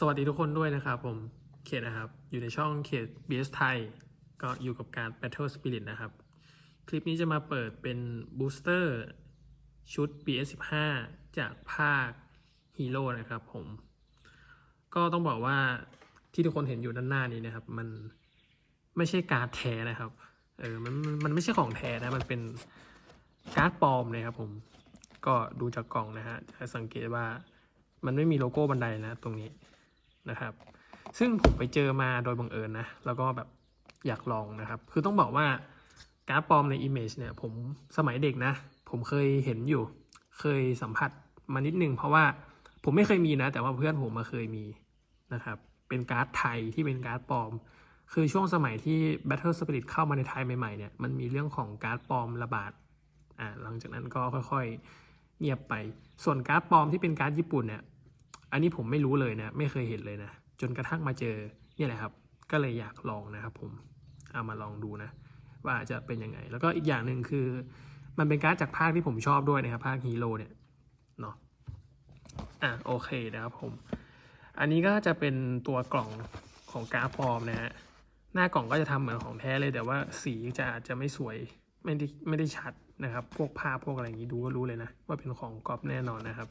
สวัสดีทุกคนด้วยนะครับผมเขตนะครับ อยู่ในช่องเขต BS ไทย ก็อยู่กับการ Battle Spirit นะครับ คลิปนี้จะมาเปิดเป็นบูสเตอร์ชุด BS 15จากภาคฮีโร่นะครับผม ก็ต้องบอกว่าที่ทุกคนเห็นอยู่ด้านหน้านี้นะครับ มันไม่ใช่การ์ดแท้นะครับเออมันมันมันไม่ใช่ของแท้นะ มันเป็นการ์ดปลอมเลยครับผม ก็ดูจากกล่องนะฮะจะสังเกตว่ามันไม่มีโลโก้บันไดนะตรงนี้ นะครับ ซึ่งผมไปเจอมาโดยบังเอิญนะ แล้วก็แบบอยากลองนะครับ คือต้องบอกว่าการ์ดปลอมใน Image เนี่ย ผมสมัยเด็กนะ ผมเคยเห็นอยู่ เคยสัมผัสมานิดนึง เพราะว่าผมไม่เคยมีนะ แต่ว่าเพื่อนผมมาเคยมีนะครับ เป็นการ์ดไทยที่เป็นการ์ดปลอม คือช่วงสมัยที่ Battle Spirit เข้ามาในไทยใหม่ๆเนี่ย มันมีเรื่องของการ์ดปลอมระบาด อ่า หลังจากนั้นก็ค่อยๆเงียบไป ส่วนการ์ดปลอมที่เป็นการ์ดญี่ปุ่นเนี่ย อันนี้ผมไม่รู้เลยนะ ไม่เคยเห็นเลยนะ จนกระทั่งมาเจอเนี่ยแหละครับ ก็เลยอยากลองนะครับผม เอามาลองดูนะ ว่าจะเป็นยังไง แล้วก็อีกอย่างหนึ่งคือ มันเป็นการ์ดจากภาคที่ผมชอบด้วยนะครับ ภาคฮีโร่เนี่ย เนาะอะโอเคนะครับผม อันนี้ก็จะเป็นตัวกล่องของการ์ดปลอมนะฮะ หน้ากล่องก็จะทำเหมือนของแท้เลย แต่ว่าสีจะอาจจะไม่สวย ไม่ได้ไม่ได้ชัดนะครับ พวกภาพพวกอะไรอย่างนี้ดูก็รู้เลยนะ ว่าเป็นของกรอบแน่นอนนะครับ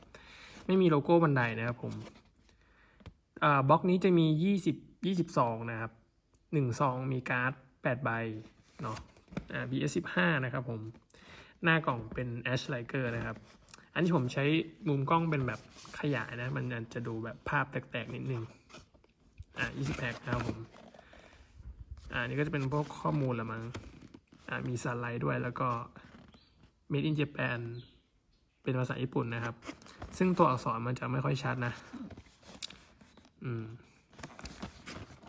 ไม่มีโลโก้บันไดนะครับผมอ่าบล็อกนี้จะมียี่สิบยี่สิบซองนะครับหนึ่งซองมีการ์ดแปดใบเนาะอ่า BS สิบห้านะครับผม หน้ากล่องเป็น Ash Liker นะครับ อันนี้ผมใช้มุมกล้องเป็นแบบขยายนะ มันจะดูแบบภาพแตกๆ นิดนึง อ่ายี่สิบแพ็คนะครับผม อ่านี่ก็จะเป็นพวกข้อมูลละมั้ง อ่ามีสไลด์ด้วยแล้วก็ Made in Japan เป็นภาษาญี่ปุ่นนะครับ ซึ่งตัวอักษรมันจะไม่ค่อยชัดนะ อืม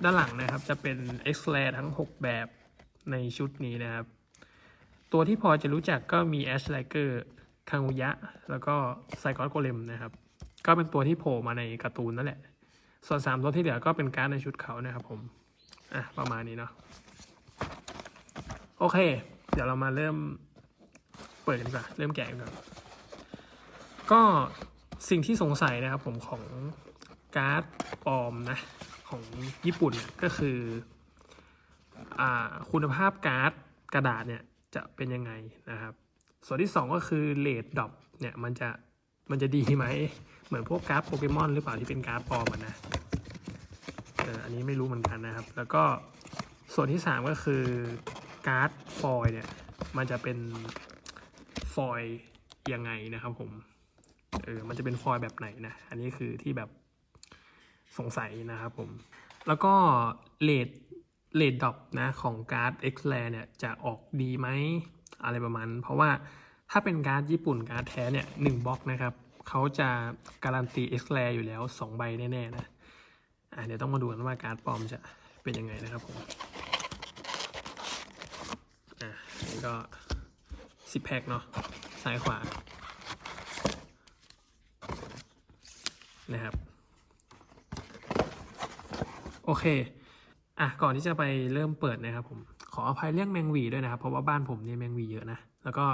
ด้านหลังนะครับจะเป็น x r a y ทั้ง 6 แบบในชุดนี้นะครับ ตัวที่พอจะรู้จักก็มี Ash Liker คังุยะ แล้วก็ไซกอสโกเลมนะครับ ก็เป็นตัวที่โผล่มาในการ์ตูนนั่นแหละ ส่วน 3 ตัวที่เหลือก็เป็นการ์ดในชุดเขานะครับผม อะ ประมาณนี้เนาะ โอเค เดี๋ยวเรามาเริ่มเปิดกันก่อนเริ่มแกะกันก่อนก็ สิ่งที่สงสัยนะครับผมของการ์ดปลอมนะของญี่ปุ่นเนี่ยก็คืออคุณภาพการ์ดกระดาษเนี่ยจะเป็นยังไงนะครับ ส่วนที่สองก็คือเลดดอปเนี่ยมันจะมันจะดีไหม เหมือนพวกการ์ดโปเกมอนหรือเปล่าที่เป็นการ์ดปลอมนะเอออันนี้ไม่รู้เหมือนกันนะครับ แล้วก็ส่วนที่สามก็คือการ์ดฟอยเนี่ยมันจะเป็นฟอยยังไงนะครับผม เออมันจะเป็นฟอยล์แบบไหนนะ อันนี้คือที่แบบสงสัยนะครับผม แล้วก็เลดเลดดอปนะของการ์ด X l a เนี่ยจะออกดีไหมอะไรประมาณ เพราะว่าถ้าเป็นการ์ดญี่ปุ่นการ์ดแท้เนี่ยหนึ่งบล็อกนะครับเขาจะการันตี X l a อยู่แล้ว 2 ใบแน่ๆนะอะเดี๋ยวต้องมาดูกันว่าการ์ดปลอมจะเป็นยังไงนะครับผมอะอันนี้ก็สิบแพ็คเนาะซ้ายขวา นะครับ โอเค อะ ก่อนที่จะไปเริ่มเปิดนะครับผม ขออภัยเรื่องแมงวีด้วยนะครับ เพราะว่าบ้านผมเนี่ยแมงวีเยอะนะ แล้วก็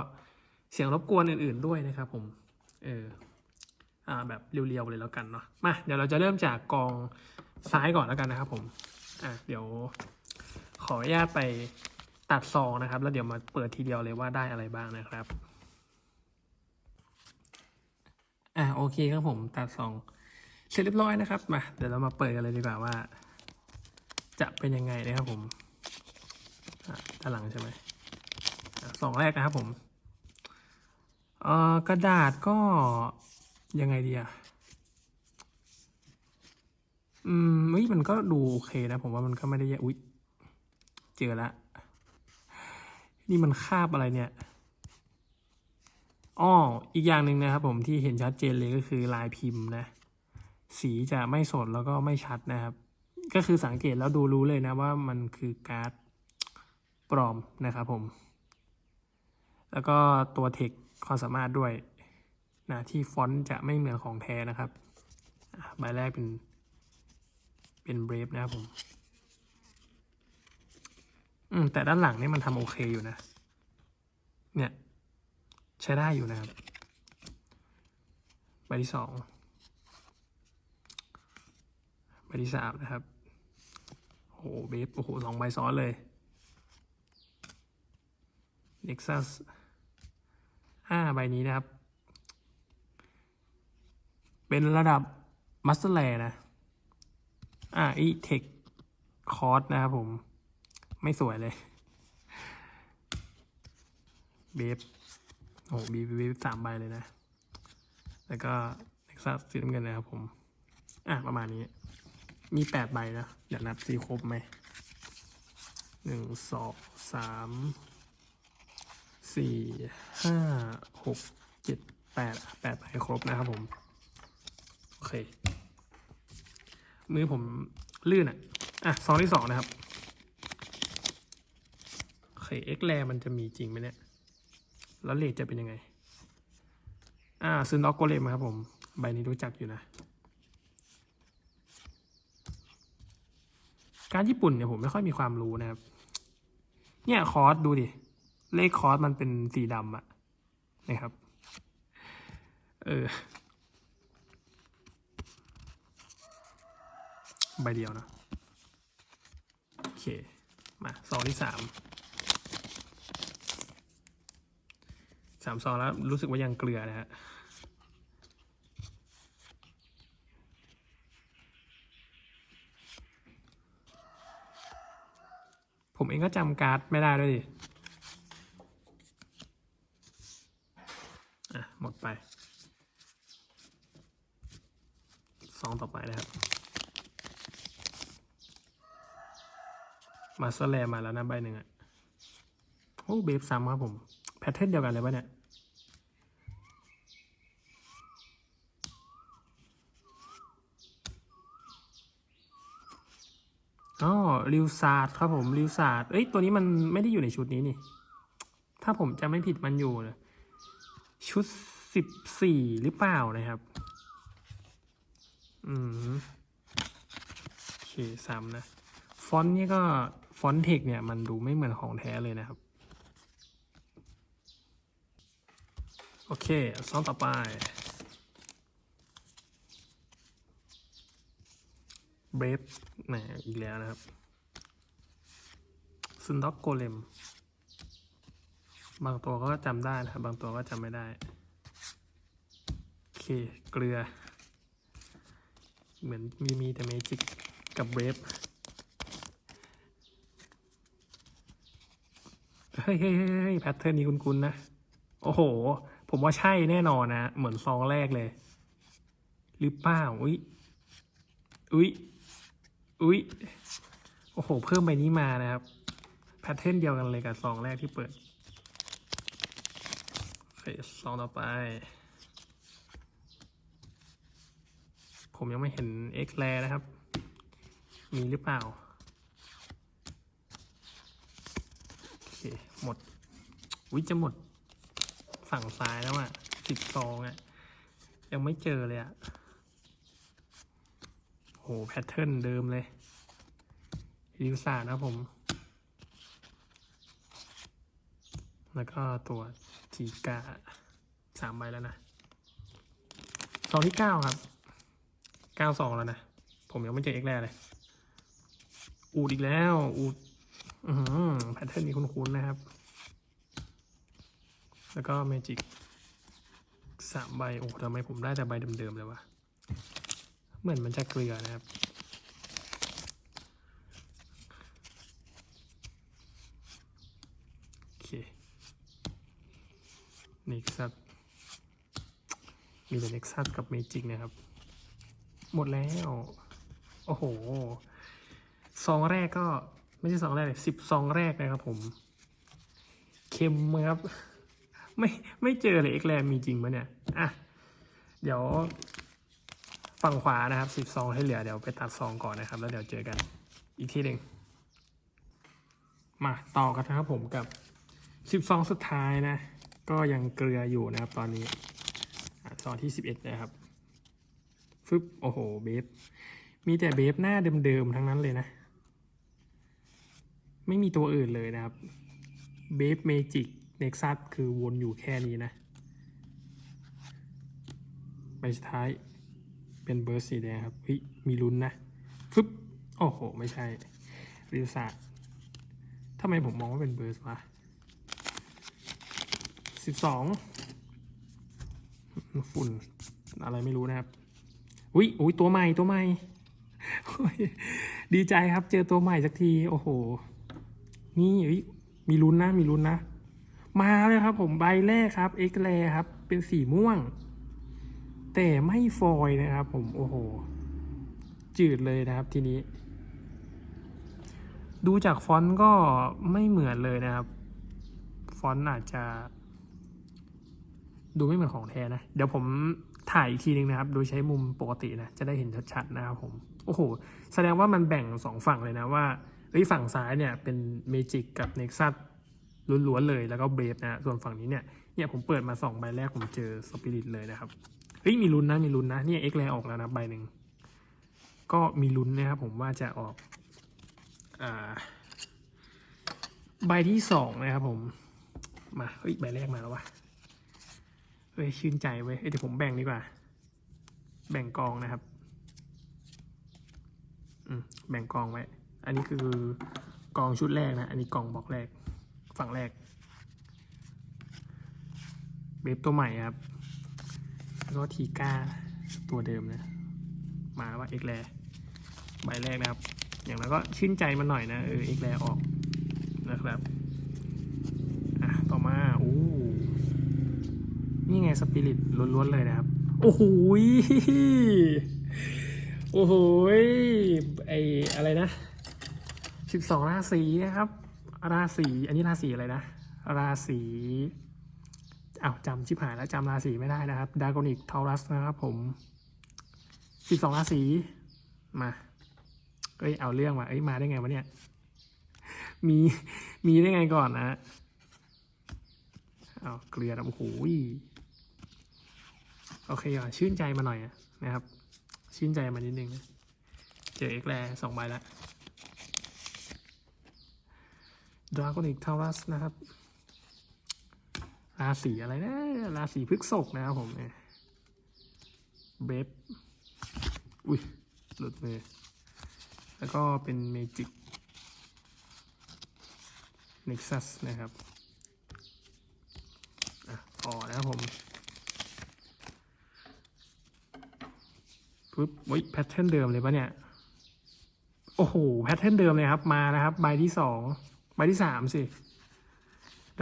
เสียงรบกวนอื่นๆด้วยนะครับผม เออ อ่า แบบเรียวๆเลยแล้วกันเนาะ มา เดี๋ยวเราจะเริ่มจากกองซ้ายก่อนแล้วกันนะครับผม อะ เดี๋ยวขออนุญาตไปตัดซองนะครับ แล้วเดี๋ยวมาเปิดทีเดียวเลยว่าได้อะไรบ้างนะครับ อะโอเคครับผมตัดซอง เสร็จเรียบร้อยนะครับมาเดี๋ยวเรามาเปิดกันเลยดีกว่าว่า จะเป็นยังไงนะครับผมอะด้านหลังใช่ไหมสองแรกนะครับผมเอ่อกระดาษก็ยังไงดีอะอืมเฮ้ยมันก็ดูโอเคนะ ผมว่ามันก็ไม่ได้แย่อุ๊ยเจอละนี่มันคาบอะไรเนี่ยอ้ออีกอย่างหนึ่งนะครับผมที่เห็นชัดเจนเลยก็คือลายพิมพ์นะ สีจะไม่สดแล้วก็ไม่ชัดนะครับ ก็คือสังเกตแล้วดูรู้เลยนะว่ามันคือการ์ดปลอมนะครับผม แล้วก็ตัวเทคความสามารถด้วยนะที่ฟอนต์จะไม่เหมือนของแท้นะครับใบแรกเป็นเป็นเบรฟนะครับผมอืมแต่ด้านหลังนี่มันทำโอเคอยู่นะ เนี่ย ใช้ได้อยู่นะครับ ใบที่สอง ที่สามนะครับโอ้โหเบฟโอ้โหสองใบซ้อนเลย Nexus ห้าใบนี้นะครับ เป็นระดับมัสเตอร์แลนะอ่าอีเทคคอร์สนะครับผม ไม่สวยเลย เบฟโอ้บีบีสามใบเลยนะ แล้วก็เน็กซัสสีน้ำเงินนะครับผม อะ ประมาณนี้ มีแปดใบนะ เดี๋ยวนับซีครบไหมหนึ่งสองสามสี่ห้าหกเจ็ดแปดแปดใบครบนะครับผม โอเค มือผมลื่นอะ อะซองที่สองนะครับ โอเคเอ็กแรมันจะมีจริงไหมเนี่ย แล้วเลทจะเป็นยังไง อ่าซึนด็อกโกเลมครับผม ใบนี้รู้จักอยู่นะ การญี่ปุ่นเนี่ยผมไม่ค่อยมีความรู้นะครับ เนี่ยคอร์สดูดิ เลขคอร์สมันเป็นสีดำอะนะครับ เออ ใบเดียวนะ โอเค มาซองที่สามสามซองแล้วรู้สึกว่ายังเกลือนะฮะ ผมเองก็จำการ์ดไม่ได้ด้วยดิอะหมดไปซองต่อไปนะครับ มาสแลมมาแล้วนะใบหนึ่งอะโอ้เบฟซ้ำครับผม แพทเทิร์นเดียวกันเลยวะเนี่ย อ๋อริวซาดครับผมริวซาดเอ้ยตัวนี้มันไม่ได้อยู่ในชุดนี้นี่ ถ้าผมจำไม่ผิดมันอยู่นะชุดสิบสี่หรือเปล่านะครับ อืมโอเคซ้ำนะ ฟอนต์นี่ก็ ฟอนต์เทคเนี่ย มันดูไม่เหมือนของแท้เลยนะครับ โอเคซองต่อไป เบ รฟแหมอีกแล้วนะครับซุนด็อกโกเลม บางตัวก็จำได้นะครับ บางตัวก็จำไม่ได้ โอเค เกลือ เหมือนมีมีแต่เมจิกกับเบรฟเฮ้ยเฮ้ยเฮ้ยเฮ้ยแพทเทิร์นนี้คุ้นๆนะ โอ้โห ผมว่าใช่แน่นอนนะ เหมือนซองแรกเลย หรือเปล่า อุ้ยอุ้ย อุ้ยโอ้โห เพิ่มใบนี้มานะครับ แพทเทิร์นเดียวกันเลยกับซองแรกที่เปิดโอเคซองต่อไป ผมยังไม่เห็นเอ็กแลนะครับ มีหรือเปล่า โอเค หมด อุ้ยจะหมดฝั่งซ้ายแล้วอะสิบซองอะยังไม่เจอเลยอะโห แพทเทิร์นเดิมเลยริวซานะครับผม แล้วก็ตัวจีกาสามใบแล้วนะซองที่เก้าครับเก้าสองแล้วนะ ผมยังไม่เจอเอ็กแรเลย อูดอีกแล้ว อูดอือแพทเทิร์นนี้คุ้นๆนะครับ แล้วก็เมจิกสามใบ โอ้ทำไมผมได้แต่ใบเดิมๆเลยวะ เหมือนมันจะเกลือนะครับ โอเคเน็กซัสมีแต่เน็กซัสกับเมจิกนะครับ หมดแล้ว โอ้โหซองแรกก็ไม่ใช่ซองแรกเลยสิบซองแรกนะครับผม เค็มครับ ไม่ไม่เจอเลยเอ็กแรมมีจริงปะเนี่ย อะ เดี๋ยว ฝั่งขวานะครับสิบซองให้เหลือเดี๋ยวไปตัดซองก่อนนะครับ แล้วเดี๋ยวเจอกันอีกทีหนึ่งมาต่อกันนะครับผมกับสิบซองสุดท้ายนะ ก็ยังเกลืออยู่นะครับตอนนี้ซองที่สิบเอ็ดนะครับฟึบโอ้โหเบฟมีแต่เบฟหน้าเดิมๆทั้งนั้นเลยนะ ไม่มีตัวอื่นเลยนะครับเบฟเมจิกเน็กซัสคือวนอยู่แค่นี้นะใบสุดท้าย เป็นเบอร์สีแดงครับเฮ้ยมีลุ้นนะฟึบโอ้โห ไม่ใช่ริวซาทำไมผมมองว่าเป็นเบอร์สวะสิบสองฝุ่นอะไรไม่รู้นะครับ อุ้ยอุ้ยตัวใหม่ตัวใหม่ ดีใจครับเจอตัวใหม่สักที โอ้โห นี่เอ้ยมีลุ้นนะ มีลุ้นนะ มาเลยครับผมใบแรกครับ เอ็กแลครับ เป็นสีม่วง แต่ไม่ฟอยนะครับผมโอ้โห จืดเลยนะครับทีนี้ ดูจากฟอนต์ก็ไม่เหมือนเลยนะครับ ฟอนต์อาจจะ ดูไม่เหมือนของแท้นะ เดี๋ยวผมถ่ายอีกทีนึงนะครับ โดยใช้มุมปกตินะ จะได้เห็นชัดๆนะครับผม โอ้โห แสดงว่ามันแบ่งสองฝั่งเลยนะว่าเฮ้ยฝั่งซ้ายเนี่ยเป็นเมจิกกับเน็กซัสล้วนๆเลยแล้วก็เบรฟนะ ส่วนฝั่งนี้เนี่ย เนี่ยผมเปิดมาสองใบแรกผมเจอสปิริตเลยนะครับ เฮ้ยมีลุ้นนะมีลุ้นนะเนี่ยเอ็กแลออกแล้วนะใบหนึ่งก็มีลุ้นนะครับผมว่าจะออกอ่าใบที่สองนะครับผมมาเฮ้ยใบแรกมาแล้ววะเฮ้ยชื่นใจเว้ยเดี๋ยวผมแบ่งดีกว่า แบ่งกองนะครับอืมแบ่งกองไว้ อันนี้คือกองชุดแรกนะ อันนี้กองบล็อกแรก ฝั่งแรกเบฟตัวใหม่ครับ แล้วก็ทีก้าตัวเดิมนะ มาว่าเอ็กแลใบแรกนะครับ อย่างนั้นก็ชื่นใจมันหน่อยนะ เออเอ็กแลออกนะครับ อะ ต่อมาโอ้นี่ไงสปิริตล้วนๆเลยนะครับ โอ้โหโอ้โหไออะไรนะสิบสองราศีนะครับ ราศีอันนี้ราศีอะไรนะ ราศี อ้าวจำชิบหายแล้วจำราศีไม่ได้นะครับดากอนิกทอรัสนะครับผมสิบสองราศีมา เอ้ยเอาเรื่องมาเอ้ยมาได้ไงวะเนี่ย มีมีได้ไงก่อนนะเอาเกลือะโอ้โหโอเคอะชื่นใจมาหน่อยนะครับ ชื่นใจมานิดนึงนะเจอเอ็กแลสองใบแล้วดราก้อนิกทารัสนะครับ ราศีอะไรนะ ราศีพฤษภนะครับผมเนี่ยเบฟอุ้ย หลุดมือแล้วก็เป็นเมจิก Nexus นะครับอะต่อนะครับผมปึ๊บโอ้ยแพทเทิร์นเดิมเลยปะเนี่ย โอ้โห แพทเทิร์นเดิมเลยครับ มานะครับ ใบที่สอง ใบที่สามสิ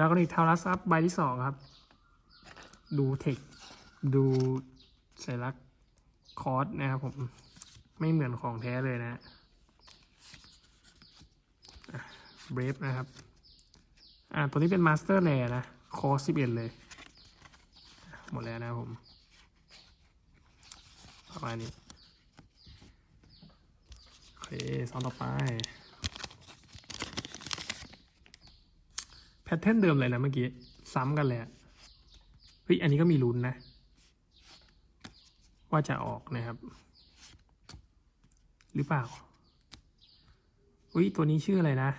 ดราก้อนิกทารัสอัพใบที่สองครับ ดูเทค ดูสัญลักษณ์คอร์สนะครับผม ไม่เหมือนของแท้เลยนะเบรฟนะครับ อ่า ตัวนี้เป็นมาสเตอร์แ r นะ คอร์สิบเอ็ดเลย หมดแล้วนะผม ประมาณนี้ โอเคซองต่อไป พทเทิร์นเดิมเลยนะเมื่อกี้ ซ้ำกันเลยอะเฮ้ยอันนี้ก็มีลุ้นนะ ว่าจะออกนะครับ หรือเปล่าอุ้ยตัวนี้ชื่ออะไรนะ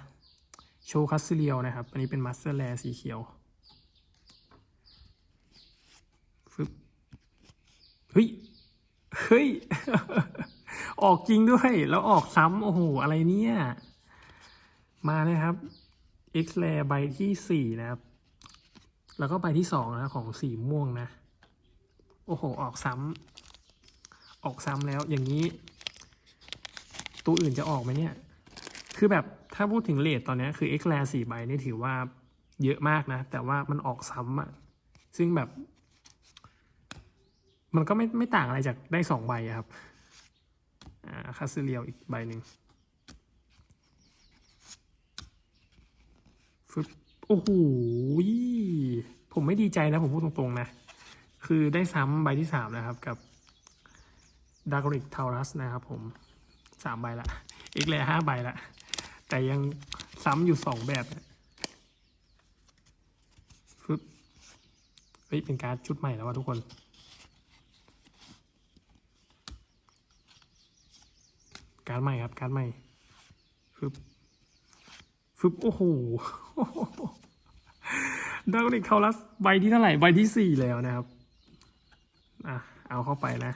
โชคัสเลียวนะครับ อันนี้เป็นมาสเตอร์แลสีเขียวฟึบเฮ้ย เฮ้ย ออกจริงด้วย แล้วออกซ้ำโอ้โห อะไรเนี่ย มานะครับ X แลใบที่สี่นะครับ แล้วก็ใบที่สองนะของสีม่วงนะ โอ้โห ออกซ้ำออกซ้ำแล้วอย่างนี้ ตัวอื่นจะออกไหมเนี่ย คือแบบถ้าพูดถึงเลทตอนนี้คือ X แลสี่ใบนี่ถือว่าเยอะมากนะ แต่ว่ามันออกซ้ำอะซึ่งแบบ มันก็ไม่ไม่ต่างอะไรจากได้สองใบครับ อ่าคาซิเลียวอีกใบหนึ่ง ฟึบโอ้โหผมไม่ดีใจนะ ผมพูดตรงๆนะ คือได้ซ้ำใบที่สามนะครับกับดากริกทารัสนะครับผมสามใบละ อีกเลยห้าใบละ แต่ยังซ้ำอยู่สองแบบฟึบเฮ้ย เป็นการ์ดชุดใหม่แล้วว่ะทุกคนการใหม่ครับการใหม่ฟึบฟึบโอ้โห ดาวนิกคาลัสใบที่เท่าไหร่ใบที่สี่แล้วนะครับ อะ เอาเข้าไปนะ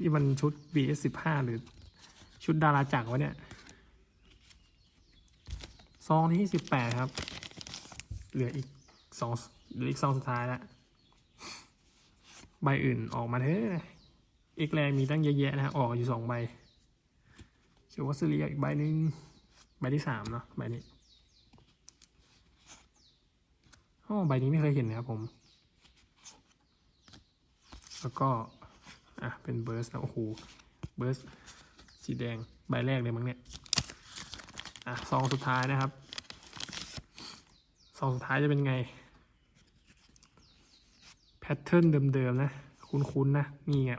นี่มันชุด BS สิบห้าหรือชุดดาราจักรวะเนี่ยซองที่สิบแปดครับ เหลืออีกสองเหลืออีกซองสุดท้ายแล้วใบอื่นออกมาเถอะอีกแรงมีตั้งเยอะแยะนะฮะออกอยู่สองใบเขียววัสเลียอีกใบหนึ่งใบที่สามเนาะใบนี้ อ๋อใบนี้ไม่เคยเห็นนะครับผม แล้วก็ อะ เป็นเบิร์สแล้วโอ้โห เบิร์สสีแดง ใบแรกเลยมั้งเนี่ย อะซองสุดท้ายนะครับ ซองสุดท้ายจะเป็นไง แพทเทิร์นเดิมๆนะ คุ้นๆนะ นี่ไง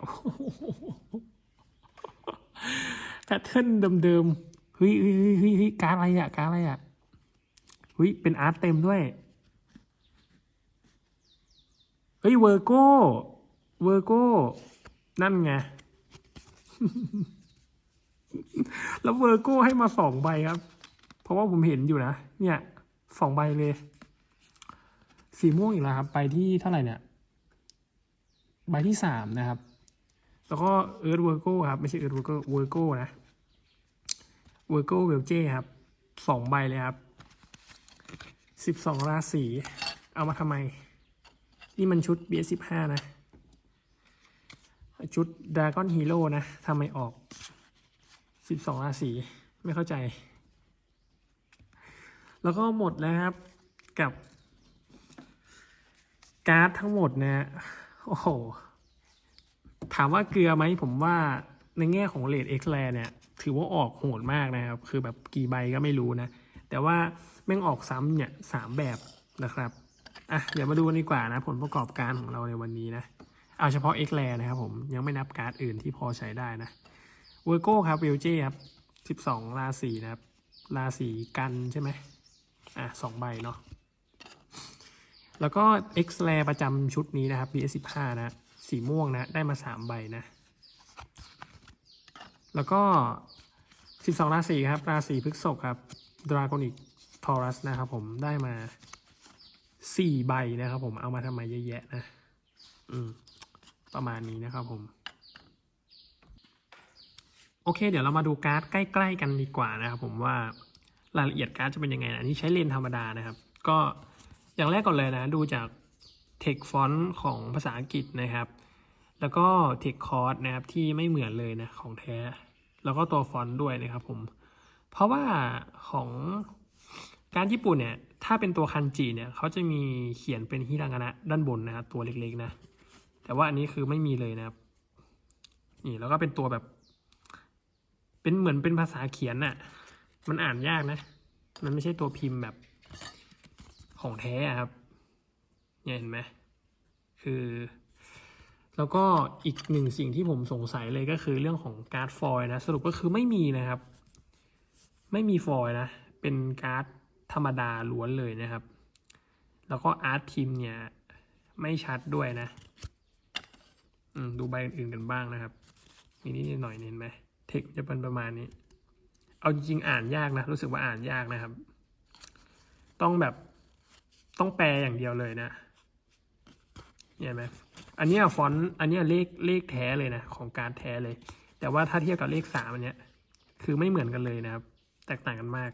แพทเทิร์นเดิมๆเฮ้ยเฮ้ยเฮ้ยเฮ้ยเฮ้ยการอะไรอะการอะไรอะเฮ้ย เป็นอาร์ตเต็มด้วย เฮ้ยเวอร์โก้เวอร์โก้นั่นไง แล้วเวอร์โก้ให้มาสองใบครับ เพราะว่าผมเห็นอยู่นะ เนี่ยสองใบเลย สีม่วงอีกแล้วครับ ใบที่เท่าไหร่เนี่ย ใบที่สามนะครับ แล้วก็เอิร์ธเวอร์โก้ครับ ไม่ใช่เอิร์ธเวอร์โก้เวอร์โก้นะเวอร์โก้เวลเจ้ครับสองใบเลยครับสิบสองราศีเอามาทำไม นี่มันชุด BS15 นะ ชุดดราก้อนฮีโร่นะทำไมออกสิบสองราศีไม่เข้าใจ แล้วก็หมดแล้วครับกับ การ์ดทั้งหมดนะฮะโอ้โห ถามว่าเกลือไหมผมว่าในแง่ของเลดเอ็กแลเนี่ย ถือว่าออกโหดมากนะครับ คือแบบกี่ใบก็ไม่รู้นะ แต่ว่าแม่งออกซ้ำเนี่ยสามแบบนะครับ อะเดี๋ยวมาดูกันดีกว่านะ ผลประกอบการของเราในวันนี้นะ เอาเฉพาะ x l a นะครับผมยังไม่นับการ์ดอื่นที่พอใช้ได้นะเวอร์โก้ครับวิลเจครับสิบสองราศีนะครับ ราศีกันใช่ไหมอะสองใบเนาะแล้วก็ x l a ประจำชุดนี้นะครับ PS15 นะ สีม่วงนะ ได้มาสามใบนะ แล้วก็ 12 ราศีครับ ราศีพฤษภครับ ดรากอนิกทอรัสนะครับผมได้มา สี่ใบนะครับผมเอามาทำไมเยอะแยะนะ อืม ประมาณนี้นะครับผม โอเค เดี๋ยวเรามาดูการ์ดใกล้ ๆ กันดีกว่านะครับผมว่ารายละเอียดการ์ดจะเป็นยังไงนะอันนี้ใช้เลนธรรมดานะครับ ก็อย่างแรกก่อนเลยนะ ดูจาก text font ของภาษาอังกฤษนะครับ แล้วก็ text code นะครับที่ไม่เหมือนเลยนะของแท้ แล้วก็ตัวฟอนต์ด้วยนะครับผม เพราะว่าของการญี่ปุ่นเนี่ย ถ้าเป็นตัวคันจิเนี่ยเขาจะมีเขียนเป็นฮิรางานะด้านบนนะครับตัวเล็กๆนะ แต่ว่าอันนี้คือไม่มีเลยนะครับ นี่แล้วก็เป็นตัวแบบ เป็นเหมือนเป็นภาษาเขียนน่ะ มันอ่านยากนะ มันไม่ใช่ตัวพิมพ์แบบของแท้ครับ เนี่ยเห็นไหม คือ แล้วก็อีกหนึ่งสิ่งที่ผมสงสัยเลยก็คือเรื่องของการ์ดฟอยล์นะ สรุปก็คือไม่มีนะครับ ไม่มีฟอยล์นะ เป็นการ์ด ธรรมดาล้วนเลยนะครับ แล้วก็อาร์ตทีมเนี่ยไม่ชัดด้วยนะอืมดูใบอื่นกันบ้างนะครับมีนิดหน่อยเห็นไหมเทคจะเป็นประมาณนี้ เอาจริงๆอ่านยากนะ รู้สึกว่าอ่านยากนะครับ ต้องแบบต้องแปลอย่างเดียวเลยนะเห็นไหมอันนี้ฟอนต์อันนี้เลขเลขแท้เลยนะ ของการแท้เลย แต่ว่าถ้าเทียบกับเลขสามอันเนี้ย คือไม่เหมือนกันเลยนะครับ แตกต่างกันมาก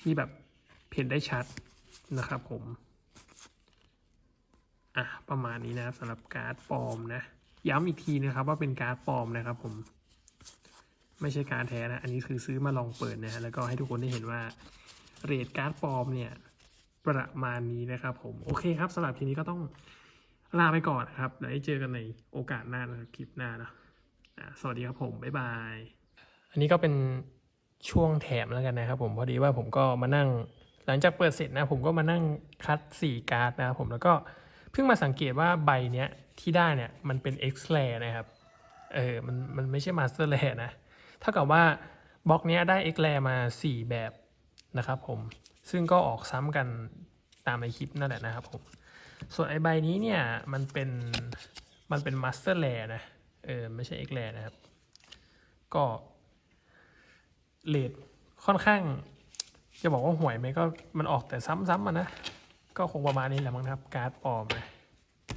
ที่แบบเห็นได้ชัดนะครับผม อะ ประมาณนี้นะสำหรับการ์ดปลอมนะ ย้ำอีกทีนะครับว่าเป็นการ์ดปลอมนะครับผม ไม่ใช่การแท้นะ อันนี้คือซื้อมาลองเปิดนะฮะแล้วก็ให้ทุกคนได้เห็นว่าเรทการ์ดปลอมเนี่ยประมาณนี้นะครับผม โอเคครับสำหรับทีนี้ก็ต้องลาไปก่อนนะครับแล้วเจอกันในโอกาสหน้านะครับคลิปหน้านะอะสวัสดีครับผม บ๊ายบาย อันนี้ก็เป็น ช่วงแถมแล้วกันนะครับผมพอดีว่าผมก็มานั่ง หลังจากเปิดเสร็จนะ ผมก็มานั่งคัดสีการ์ดนะครับผมแล้วก็เพิ่งมาสังเกตว่าใบเนี้ยที่ได้เนี่ยมันเป็น X l a y นะครับเออมันมันไม่ใช่ Master l a y นะเท่ากับว่าบล็อกเนี้ยได้ X l a y มา 4 แบบนะครับผมซึ่งก็ออกซ้ำกันตามในคลิปนั่นแหละนะครับผมส่วนไอใบนี้เนี่ยมันเป็นมันเป็น Master l a y นะเออไม่ใช่ X l a y นะครับ ก็ เลทค่อนข้าง จะบอกว่าห่วยไหมก็มันออกแต่ซ้ำๆมานะ ก็คงประมาณนี้แหละมั้งครับ การ์ดปลอมนะ